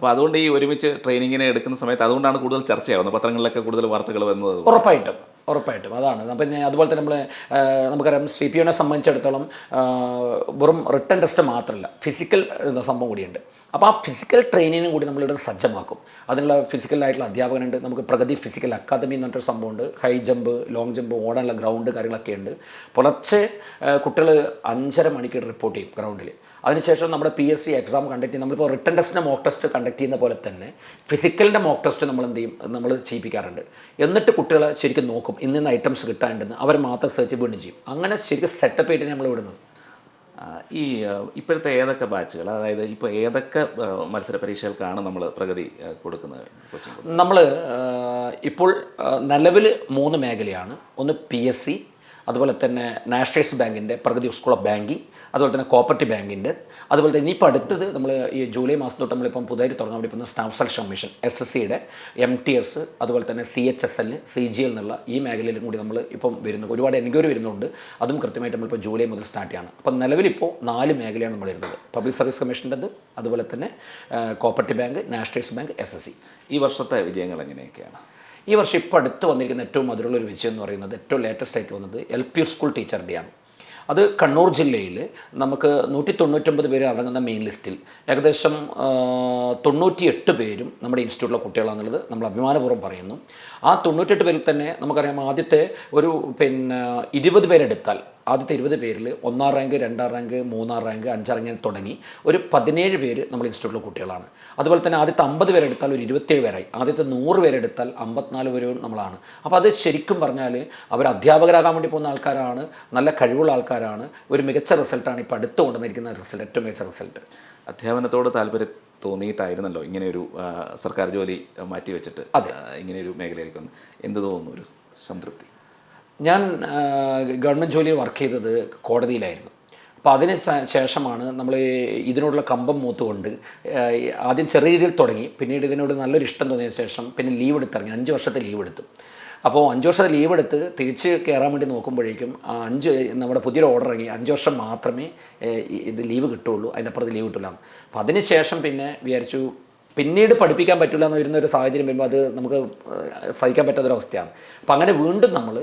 അപ്പോൾ അതുകൊണ്ട് ഈ ഒരുമിച്ച് ട്രെയിനിങ്ങിനെ എടുക്കുന്ന സമയത്ത് അതുകൊണ്ടാണ് കൂടുതൽ ചർച്ചയാവുന്നത്. പത്രങ്ങളിലൊക്കെ കൂടുതൽ വാർത്തകൾ വന്നത് ഉറപ്പായിട്ടും. ഉറപ്പായിട്ടും. അതാണ്. പിന്നെ അതുപോലെ തന്നെ നമ്മൾ നമുക്കറിയാം സി പി ഒനെ സംബന്ധിച്ചിടത്തോളം വെറും റിട്ടേൺ ടെസ്റ്റ് മാത്രമല്ല ഫിസിക്കൽ സംഭവം കൂടിയുണ്ട്. അപ്പോൾ ആ ഫിസിക്കൽ ട്രെയിനിങ്ങും കൂടി നമ്മളിവിടെ സജ്ജമാക്കും. അതിനുള്ള ഫിസിക്കലായിട്ടുള്ള അധ്യാപകനുണ്ട്. നമുക്ക് പ്രഗതി ഫിസിക്കൽ അക്കാദമി എന്ന് പറഞ്ഞിട്ടൊരു സംഭവമുണ്ട് ഹൈ ജമ്പ് ലോങ് ജമ്പ് ഓടാനുള്ള ഗ്രൗണ്ട് കാര്യങ്ങളൊക്കെ ഉണ്ട്. പുലർച്ചെ കുട്ടികൾ അഞ്ചര മണിക്ക് റിപ്പോർട്ട് ചെയ്യും ഗ്രൗണ്ടിൽ അതിനുശേഷം നമ്മുടെ P S C exam conduct ചെയ്യും നമ്മളിപ്പോൾ റിട്ടേൺ ടെസ്റ്റിന്റെ മോക്ക് ടെസ്റ്റ് കണ്ടക്ട് ചെയ്യുന്ന പോലെ തന്നെ ഫിസിക്കലിന്റെ മോക്ക് ടെസ്റ്റ് നമ്മൾ എന്ത് ചെയ്യും? നമ്മൾ ചെയ്യിപ്പിക്കാറുണ്ട്. എന്നിട്ട് കുട്ടികളെ ശരിക്കും നോക്കും. ഇന്നിന്ന് ഐറ്റംസ് കിട്ടാണ്ടെന്ന് അവർ മാത്രം സെർച്ച് വീണ്ടും ചെയ്യും. അങ്ങനെ ശരിക്കും സെറ്റപ്പ് ആയിട്ട് നമ്മൾ വിടുന്നത് ഈ ഇപ്പോഴത്തെ ഏതൊക്കെ ബാച്ചുകൾ അതായത് ഇപ്പോൾ ഏതൊക്കെ മത്സര പരീക്ഷകൾക്കാണ് നമ്മൾ പ്രഗതി കൊടുക്കുന്നത് കോച്ചിങ് നമ്മൾ ഇപ്പോൾ നിലവിൽ മൂന്ന് മേഖലയാണ്. ഒന്ന് പി എസ് സി അതുപോലെ തന്നെ നാഷണൽസ് ബാങ്കിന്റെ പ്രഗതി സ്കൂൾ ഓഫ് ബാങ്കിങ് അതുപോലെ തന്നെ കോപ്പറേറ്റീവ് ബാങ്കിന്റെ അതുപോലെ തന്നെ ഇനിയിപ്പോൾ അടുത്തത് നമ്മൾ ഈ ജൂലൈ മാസം തൊട്ട് നമ്മളിപ്പം പുതുതായിട്ട് തുടങ്ങാൻ വേണ്ടി പോകുന്ന staff selection commission S S സിയുടെ എം ടി എസ് അതുപോലെ തന്നെ C H S L C G L എന്നുള്ള ഈ മേഖലയിലും കൂടി നമ്മൾ ഇപ്പം വരുന്നു. ഒരുപാട് എൻക്വയറി വരുന്നുണ്ട്. അതും കൃത്യമായിട്ട് നമ്മളിപ്പോൾ ജൂലൈ മുതൽ സ്റ്റാർട്ട് ചെയ്യണം. അപ്പം നിലവിലിപ്പോൾ നാല് മേഖലയാണ് നമ്മൾ വരുന്നത്. പബ്ലിക് സർവീസ് കമ്മീഷന്റെത് അതുപോലെ തന്നെ cooperative bank nationalise bank S S C ഈ വർഷത്തെ വിജയങ്ങൾ എങ്ങനെയൊക്കെയാണ്? ഈ വർഷം ഇപ്പോൾ അടുത്ത് വന്നിരിക്കുന്ന ഏറ്റവും മധുരമുള്ള ഒരു വിജയം എന്ന് പറയുന്നത് ഏറ്റവും ലേറ്റസ്റ്റ് ആയിട്ട് വന്നത് എൽ പി സ്കൂൾ ടീച്ചറുടെയാണ് അത് കണ്ണൂർ ജില്ലയിൽ നമുക്ക് നൂറ്റി തൊണ്ണൂറ്റൊമ്പത് പേര് അടങ്ങുന്ന മെയിൻ ലിസ്റ്റിൽ ഏകദേശം തൊണ്ണൂറ്റിയെട്ട് പേരും നമ്മുടെ ഇൻസ്റ്റിറ്റ്യൂട്ടിലെ കുട്ടികളാണെന്നുള്ളത് നമ്മൾ അഭിമാനപൂർവം പറയുന്നു. ആ തൊണ്ണൂറ്റെട്ട് പേരിൽ തന്നെ നമുക്കറിയാം ആദ്യത്തെ ഒരു പിന്നെ ഇരുപത് പേരെടുത്താൽ ആദ്യത്തെ ഇരുപത് പേരിൽ ഒന്നാം റാങ്ക് രണ്ടാം റാങ്ക് മൂന്നാം റാങ്ക് അഞ്ചാം റാങ്ക് തുടങ്ങി ഒരു പതിനേഴ് പേര് നമ്മൾ ഇൻസ്റ്റിറ്റ്യൂട്ടിലെ കുട്ടികളാണ്. അതുപോലെ തന്നെ ആദ്യത്തെ അമ്പത് പേരെടുത്താൽ ഒരു ഇരുപത്തേഴ് പേരായി. ആദ്യത്തെ നൂറ് പേരെടുത്താൽ അമ്പത്തിനാല് പേരും നമ്മളാണ്. അപ്പോൾ അത് ശരിക്കും പറഞ്ഞാൽ അവർ അധ്യാപകരാകാൻ വേണ്ടി പോകുന്ന ആൾക്കാരാണ് നല്ല കഴിവുള്ള ആൾക്കാരാണ്. ഒരു മികച്ച റിസൾട്ടാണ് ഇപ്പോൾ അടുത്ത് കൊണ്ടുവന്നിരിക്കുന്ന റിസൾട്ട് ഏറ്റവും മികച്ച റിസൾട്ട്. അധ്യാപനത്തോട് താല്പര്യം തോന്നിയിട്ടായിരുന്നല്ലോ ഇങ്ങനെ ഒരു സർക്കാർ ജോലി മാറ്റി വെച്ചിട്ട് അതെ. ഇങ്ങനെ ഇങ്ങനെയൊരു മേഖലയിലേക്ക് വന്ന്. എന്ത് തോന്നുന്നു? ഒരു സംതൃപ്തി. ഞാൻ ഗവൺമെന്റ് ജോലിയിൽ വർക്ക് ചെയ്തത് കോടതിയിലായിരുന്നു. അപ്പോൾ അതിന് ശേഷമാണ് നമ്മൾ ഇതിനോടുള്ള കമ്പം മൂത്തുകൊണ്ട് ആദ്യം ചെറിയ രീതിയിൽ തുടങ്ങി. പിന്നീട് ഇതിനോട് നല്ലൊരു ഇഷ്ടം തോന്നിയ ശേഷം പിന്നെ ലീവ് എടുത്തിറങ്ങി. അഞ്ച് വർഷത്തെ ലീവ് എടുത്തു. അപ്പോൾ അഞ്ച് വർഷത്തെ ലീവ് എടുത്ത് തിരിച്ച് കയറാൻ വേണ്ടി നോക്കുമ്പോഴേക്കും ആ അഞ്ച് നമ്മുടെ പുതിയൊരു ഓർഡർ ഇറങ്ങി. അഞ്ച് വർഷം മാത്രമേ ഇത് ലീവ് കിട്ടുള്ളൂ അതിനപ്പുറത്ത് ലീവ് കിട്ടില്ല അപ്പോൾ അതിന് ശേഷം പിന്നെ വിചാരിച്ചു പിന്നീട് പഠിപ്പിക്കാൻ പറ്റില്ല എന്ന് വരുന്ന ഒരു സാഹചര്യം വരുമ്പോൾ അത് നമുക്ക് സഹിക്കാൻ പറ്റാത്തൊരവസ്ഥയാണ്. അപ്പോൾ അങ്ങനെ വീണ്ടും നമ്മൾ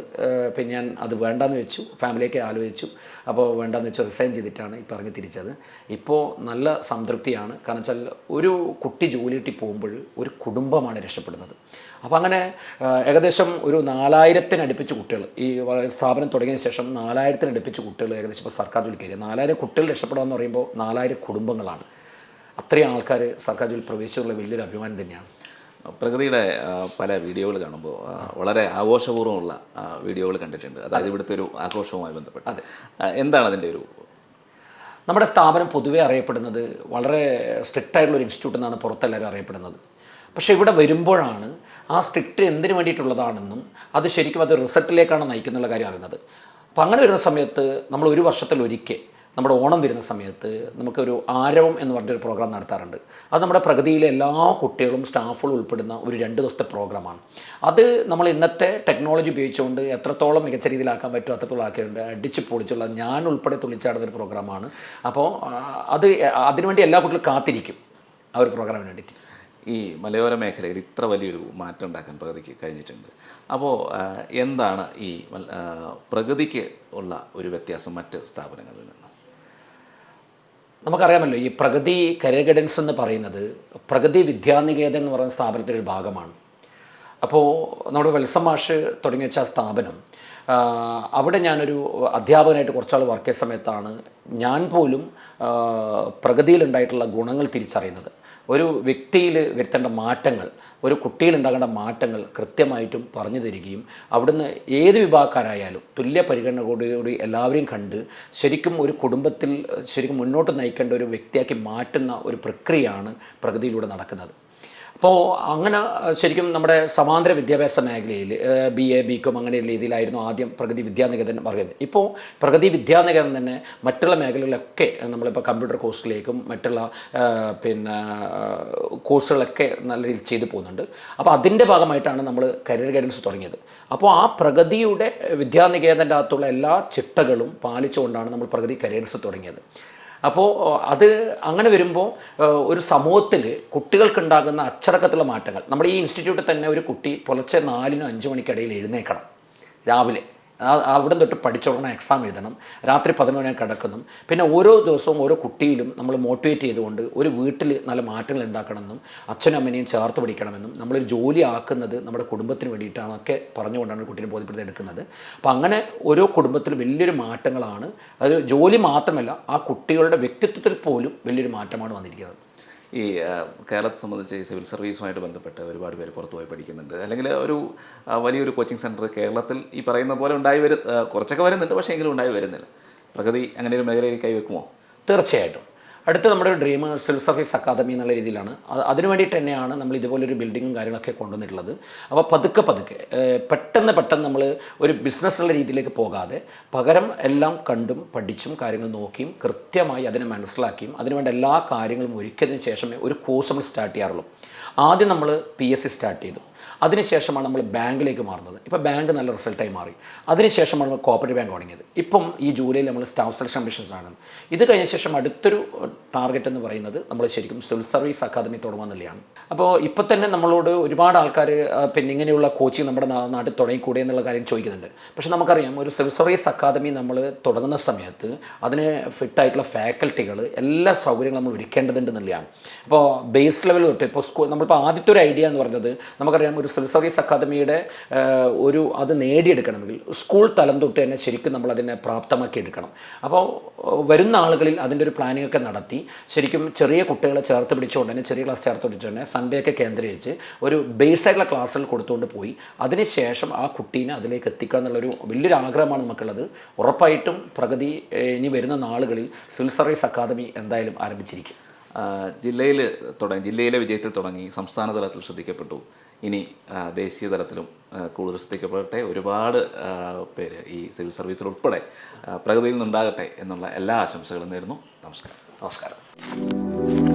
പിന്നെ ഞാൻ അത് വേണ്ടാന്ന് വെച്ചു ഫാമിലിയൊക്കെ ആലോചിച്ചു. അപ്പോൾ വേണ്ടാന്ന് വെച്ച് റിസൈൻ ചെയ്തിട്ടാണ് ഇപ്പോൾ ഇറങ്ങി തിരിച്ചത്. ഇപ്പോൾ നല്ല സംതൃപ്തിയാണ്. കാരണം വെച്ചാൽ ഒരു കുട്ടി ജോലി കിട്ടി പോകുമ്പോൾ ഒരു കുടുംബമാണ് രക്ഷപ്പെടുന്നത്. അപ്പോൾ അങ്ങനെ ഏകദേശം ഒരു നാലായിരത്തിനടുപ്പിച്ച് കുട്ടികൾ ഈ സ്ഥാപനം തുടങ്ങിയ ശേഷം നാലായിരത്തിനടുപ്പിച്ച് കുട്ടികൾ ഏകദേശം ഇപ്പോൾ സർക്കാർ ജോലി കയറി. നാലായിരം കുട്ടികൾ രക്ഷപ്പെടുക എന്ന് പറയുമ്പോൾ നാലായിരം കുടുംബങ്ങളാണ്. അത്രയും ആൾക്കാർ സർക്കാർ ജോലി പ്രവേശിച്ചുള്ള വലിയൊരു അഭിമാനം തന്നെയാണ്. പ്രകൃതിയുടെ പല വീഡിയോകൾ കാണുമ്പോൾ വളരെ ആഘോഷപൂർവമുള്ള വീഡിയോകൾ കണ്ടിട്ടുണ്ട്. അതായത് ഇവിടുത്തെ ഒരു ആഘോഷവുമായി ബന്ധപ്പെട്ട്. അതെ. എന്താണ് അതിന്റെ ഒരു നമ്മുടെ സ്ഥാപനം പൊതുവേ അറിയപ്പെടുന്നത് വളരെ സ്ട്രിക്റ്റ് ആയിട്ടുള്ള ഒരു ഇൻസ്റ്റിറ്റ്യൂട്ട് എന്നാണ് പുറത്തെല്ലാവരും അറിയപ്പെടുന്നത്. പക്ഷേ ഇവിടെ വരുമ്പോഴാണ് ആ സ്ട്രിക്റ്റ് എന്തിനു വേണ്ടിയിട്ടുള്ളതാണെന്നും അത് ശരിക്കും അത് റിസൾട്ടിലേക്കാണ് നയിക്കുന്നുള്ള കാര്യം അറിയുന്നത്. അപ്പോൾ അങ്ങനെ വരുന്ന സമയത്ത് നമ്മൾ ഒരു വർഷത്തിൽ ഒരിക്കൽ നമ്മുടെ ഓണം വരുന്ന സമയത്ത് നമുക്കൊരു ആരവം എന്ന് പറഞ്ഞൊരു പ്രോഗ്രാം നടത്താറുണ്ട്. അത് നമ്മുടെ പ്രകൃതിയിലെ എല്ലാ കുട്ടികളും സ്റ്റാഫുകളും ഉൾപ്പെടുന്ന ഒരു രണ്ട് ദിവസത്തെ പ്രോഗ്രാമാണ് അത് നമ്മൾ ഇന്നത്തെ ടെക്നോളജി ഉപയോഗിച്ചുകൊണ്ട് എത്രത്തോളം മികച്ച രീതിയിലാക്കാൻ പറ്റും അത്രത്തോളം ആക്കിയിട്ടുണ്ട്. അടിച്ച് പൊളിച്ചുള്ള ഞാൻ ഉൾപ്പെടെ തുളിച്ചാടുന്ന ഒരു പ്രോഗ്രാമാണ് അപ്പോൾ അത് അതിനുവേണ്ടി എല്ലാ കുട്ടികളും കാത്തിരിക്കും ആ ഒരു പ്രോഗ്രാമിന് വേണ്ടിയിട്ട്. ഈ മലയോര മേഖലയിൽ ഇത്ര വലിയൊരു മാറ്റം ഉണ്ടാക്കാൻ പ്രകൃതിക്ക് കഴിഞ്ഞിട്ടുണ്ട്. അപ്പോൾ എന്താണ് ഈ പ്രകൃതിക്ക് ഉള്ള ഒരു വ്യത്യാസം മറ്റ് സ്ഥാപനങ്ങളിൽ നിന്ന്? നമുക്കറിയാമല്ലോ ഈ പ്രഗതി കരിയർ ഗൈഡൻസ് എന്ന് പറയുന്നത് പ്രഗതി വിദ്യാനികേതൻ എന്ന് പറയുന്ന സ്ഥാപനത്തിന്റെ ഒരു ഭാഗമാണ്. അപ്പോൾ നമ്മുടെ വെൽസമാഷ് തുടങ്ങി വെച്ച സ്ഥാപനം അവിടെ ഞാനൊരു അധ്യാപകനായിട്ട് കുറച്ചാൾ വർക്ക് ചെയ്ത സമയത്താണ് ഞാൻ പോലും പ്രകൃതിയിലുണ്ടായിട്ടുള്ള ഗുണങ്ങൾ തിരിച്ചറിയുന്നത്. ഒരു വ്യക്തിയിൽ വരുത്തേണ്ട മാറ്റങ്ങൾ ഒരു കുട്ടിയിൽ ഉണ്ടാകേണ്ട മാറ്റങ്ങൾ കൃത്യമായിട്ടും പറഞ്ഞു തരികയും അവിടുന്ന് ഏത് വിഭാഗക്കാരായാലും തുല്യ പരിഗണന പരിഗണനയോടുകൂടി എല്ലാവരെയും കണ്ട് ശരിക്കും ഒരു കുടുംബത്തിൽ ശരിക്കും മുന്നോട്ട് നയിക്കേണ്ട ഒരു വ്യക്തിയാക്കി മാറ്റുന്ന ഒരു പ്രക്രിയയാണ് പ്രകൃതിയിലൂടെ നടക്കുന്നത്. അപ്പോൾ അങ്ങനെ ശരിക്കും നമ്മുടെ സമാന്തര വിദ്യാഭ്യാസ മേഖലയിൽ ബി എ ബി കോം അങ്ങനെയുള്ള രീതിയിലായിരുന്നു ആദ്യം പ്രകൃതി വിദ്യാനികേതൻ പറയുന്നത്. ഇപ്പോൾ പ്രകൃതി വിദ്യാനികേതൻ തന്നെ മറ്റുള്ള മേഖലകളിലൊക്കെ നമ്മളിപ്പോൾ കമ്പ്യൂട്ടർ കോഴ്സിലേക്കും മറ്റുള്ള പിന്നെ കോഴ്സുകളൊക്കെ നല്ല രീതിയിൽ ചെയ്തു പോകുന്നുണ്ട്. അപ്പോൾ അതിന്റെ ഭാഗമായിട്ടാണ് നമ്മൾ കരിയർ ഗൈഡൻസ് തുടങ്ങിയത്. അപ്പോൾ ആ പ്രകൃതിയുടെ വിദ്യാനികേതന്റെ അകത്തുള്ള എല്ലാ ചിട്ടകളും പാലിച്ചുകൊണ്ടാണ് നമ്മൾ പ്രകൃതി കരിയർസ് തുടങ്ങിയത്. അപ്പോൾ അത് അങ്ങനെ വരുമ്പോൾ ഒരു സമൂഹത്തിൽ കുട്ടികൾക്കുണ്ടാകുന്ന അച്ചടക്കത്തിലുള്ള മാറ്റങ്ങൾ. നമ്മുടെ ഈ ഇൻസ്റ്റിറ്റ്യൂട്ടിൽ തന്നെ ഒരു കുട്ടി പുലർച്ചെ നാലിനും അഞ്ച് മണിക്കിടയിൽ എഴുന്നേക്കണം രാവിലെ. അവിടെ തൊട്ട് പഠിച്ചോളണം എക്സാം എഴുതണം. രാത്രി പതിനൊന്നിനെ കിടക്കുന്നു. പിന്നെ ഓരോ ദിവസവും ഓരോ കുട്ടിയിലും നമ്മൾ മോട്ടിവേറ്റ് ചെയ്തുകൊണ്ട് ഒരു വീട്ടിൽ നല്ല മാറ്റങ്ങൾ ഉണ്ടാക്കണമെന്നും അച്ഛനും അമ്മനെയും ചേർത്ത് പഠിക്കണമെന്നും നമ്മളൊരു ജോലി ആക്കുന്നത് നമ്മുടെ കുടുംബത്തിന് വേണ്ടിയിട്ടാണൊക്കെ പറഞ്ഞുകൊണ്ടാണ് കുട്ടീനെ ബോധ്യപ്പെടുത്തി എടുക്കുന്നത്. അപ്പോൾ അങ്ങനെ ഓരോ കുടുംബത്തിലും വലിയൊരു മാറ്റങ്ങളാണ്. അത് ജോലി മാത്രമല്ല ആ കുട്ടികളുടെ വ്യക്തിത്വത്തിൽ പോലും വലിയൊരു മാറ്റമാണ് വന്നിരിക്കുന്നത്. ഈ കേരളത്തെ സംബന്ധിച്ച് ഈ സിവിൽ സർവീസുമായിട്ട് ബന്ധപ്പെട്ട് ഒരുപാട് പേര് പുറത്തു പോയി പഠിക്കുന്നുണ്ട്. അല്ലെങ്കിൽ ഒരു വലിയൊരു കോച്ചിങ് സെന്റർ കേരളത്തിൽ ഈ പറയുന്ന പോലെ ഉണ്ടായി വരും കുറച്ചൊക്കെ വരുന്നുണ്ട് പക്ഷേ എങ്കിലും ഉണ്ടായി വരുന്നില്ല. പ്രഗതി അങ്ങനെ ഒരു മേഖലയിൽ കൈവെക്കുമോ? തീർച്ചയായിട്ടും. അടുത്ത നമ്മുടെ ഒരു ഡ്രീം സിവിൽ സർവീസ് അക്കാദമി എന്നുള്ള രീതിയിലാണ്. അതിന് വേണ്ടിയിട്ട് തന്നെയാണ് നമ്മൾ ഇതുപോലൊരു ബിൽഡിങ്ങും കാര്യങ്ങളൊക്കെ കൊണ്ടുവന്നിട്ടുള്ളത്. അപ്പോൾ പതുക്കെ പതുക്കെ പെട്ടെന്ന് പെട്ടെന്ന് നമ്മൾ ഒരു ബിസിനസ്സുള്ള രീതിയിലേക്ക് പോകാതെ പകരം എല്ലാം കണ്ടും പഠിച്ചും കാര്യങ്ങൾ നോക്കിയും കൃത്യമായി അതിനെ മനസ്സിലാക്കിയും അതിനുവേണ്ട എല്ലാ കാര്യങ്ങളും ഒരുക്കിയതിന് ശേഷമേ ഒരു കോഴ്സ് നമ്മൾ സ്റ്റാർട്ട് ചെയ്യാറുള്ളൂ. ആദ്യം നമ്മൾ പി എസ് സി സ്റ്റാർട്ട് ചെയ്തു. അതിനുശേഷമാണ് നമ്മൾ ബാങ്കിലേക്ക് മാറുന്നത്. ഇപ്പോൾ ബാങ്ക് നല്ല റിസൾട്ടായി മാറി. അതിനുശേഷമാണ് നമ്മൾ കോപ്പറേറ്റീവ് ബാങ്ക് തുടങ്ങിയത്. ഇപ്പം ഈ ജൂലൈയിൽ നമ്മൾ സ്റ്റാഫ് സെലക്ഷൻ ആണ്. ഇത് കഴിഞ്ഞ ശേഷം അടുത്തൊരു ടാർഗറ്റ് എന്ന് പറയുന്നത് നമ്മൾ ശരിക്കും സിവിൽ സർവീസ് അക്കാദമി തുടങ്ങുന്നതാണ് അപ്പോൾ ഇപ്പോൾ തന്നെ നമ്മളോട് ഒരുപാട് ആൾക്കാർ പിന്നെ ഇങ്ങനെയുള്ള കോച്ചിങ് നമ്മുടെ നാട്ടിൽ തുടങ്ങിക്കൂടെ എന്നുള്ള കാര്യം ചോദിക്കുന്നുണ്ട്. പക്ഷേ നമുക്കറിയാം ഒരു സിവിൽ സർവീസ് അക്കാദമി നമ്മൾ തുടങ്ങുന്ന സമയത്ത് അതിന് ഫിറ്റായിട്ടുള്ള ഫാക്കൽറ്റികൾ എല്ലാ സൗകര്യങ്ങളും നമ്മൾ ഒരുക്കേണ്ടതുണ്ട് എന്നുള്ളതാണ്. അപ്പോൾ ബേസ് ലെവൽ തൊട്ട് ഇപ്പോൾ സ്കൂൾ നമ്മളിപ്പോൾ ആദ്യത്തെ ഒരു ഐഡിയ എന്ന് പറഞ്ഞത് നമുക്കറിയാം ഒരു സിവിൽ സർവീസ് അക്കാദമിയുടെ ഒരു അത് നേടിയെടുക്കണമെങ്കിൽ സ്കൂൾ തലം തൊട്ട് തന്നെ ശരിക്കും നമ്മൾ അതിനെ പ്രാപ്തമാക്കി എടുക്കണം. അപ്പോൾ വരുന്ന ആളുകളിൽ അതിന്റെ ഒരു പ്ലാനിംഗ് ഒക്കെ നടത്തി ശരിക്കും ചെറിയ കുട്ടികളെ ചേർത്ത് പിടിച്ചുകൊണ്ട് തന്നെ ചെറിയ ക്ലാസ് ചേർത്ത് പിടിച്ചുകൊണ്ട് സൺഡേ ഒക്കെ കേന്ദ്രീകരിച്ച് ഒരു ബേസായിട്ടുള്ള ക്ലാസ്സുകൾ കൊടുത്തുകൊണ്ട് പോയി അതിനുശേഷം ആ കുട്ടീനെ അതിലേക്ക് എത്തിക്കുക എന്നുള്ളൊരു വലിയൊരു ആഗ്രഹമാണ് നമുക്കുള്ളത്. ഉറപ്പായിട്ടും പ്രഗതി ഇനി വരുന്ന നാളുകളിൽ സിവിൽ സർവീസ് അക്കാദമി എന്തായാലും ആരംഭിച്ചിരിക്കും. ജില്ലയിൽ തുടങ്ങി ജില്ലയിലെ വിജയത്തിൽ തുടങ്ങി സംസ്ഥാന തലത്തിൽ ശ്രദ്ധിക്കപ്പെട്ടു. ഇനി ദേശീയ തലത്തിലും കൂടുതൽ ശ്രദ്ധിക്കപ്പെടട്ടെ. ഒരുപാട് പേര് ഈ സിവിൽ സർവീസിൽ ഉൾപ്പെടെ പ്രഗതിയിൽ നിന്നുണ്ടാകട്ടെ എന്നുള്ള എല്ലാ ആശംസകളും നേരുന്നു. നമസ്കാരം. നമസ്കാരം.